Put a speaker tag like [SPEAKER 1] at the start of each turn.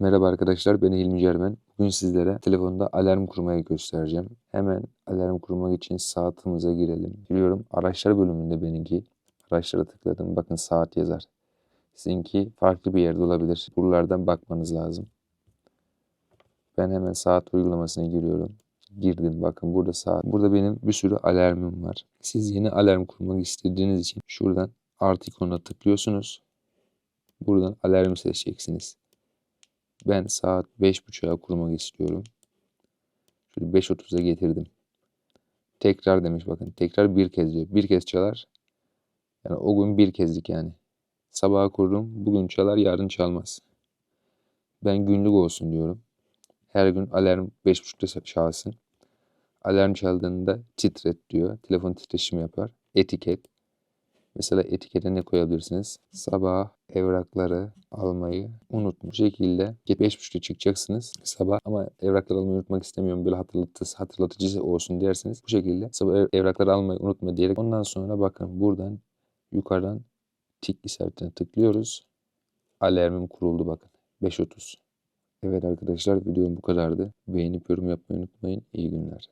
[SPEAKER 1] Merhaba arkadaşlar ben Hilmi Cermen. Bugün sizlere telefonda alarm kurmayı göstereceğim. Hemen alarm kurmak için saatimize girelim. Biliyorum araçlar bölümünde benimki. Araçlara tıkladım. Bakın saat yazar. Sizinki farklı bir yerde olabilir. Buralardan bakmanız lazım. Ben hemen saat uygulamasına giriyorum. Girdim bakın burada saat. Burada benim bir sürü alarmım var. Siz yeni alarm kurmak istediğiniz için şuradan artı ikonuna tıklıyorsunuz. Buradan alarmı seçeceksiniz. Ben saat 5.30'a kurmak istiyorum. Şöyle 5.30'a getirdim. Tekrar demiş bakın. Tekrar bir kez diyor. Bir kez çalar. Yani o gün bir kezlik yani. Sabaha kururum. Bugün çalar yarın çalmaz. Ben günlük olsun diyorum. Her gün alarm 5.30'da çalsın. Alarm çaldığında titret diyor. Telefon titreşimi yapar. Etiket. Mesela etikete ne koyabilirsiniz? Sabah evrakları almayı unutma. Bu şekilde 5.30'da çıkacaksınız sabah ama evrakları almayı unutmak istemiyorum böyle hatırlatıcı, hatırlatıcı olsun dersiniz. Bu şekilde sabah ev- evrakları almayı unutma diyerek ondan sonra bakın buradan yukarıdan tik işaretine tıklıyoruz. Alarmım kuruldu bakın. 5.30. Evet arkadaşlar videom bu kadardı. Beğenip yorum yapmayı unutmayın. İyi günler.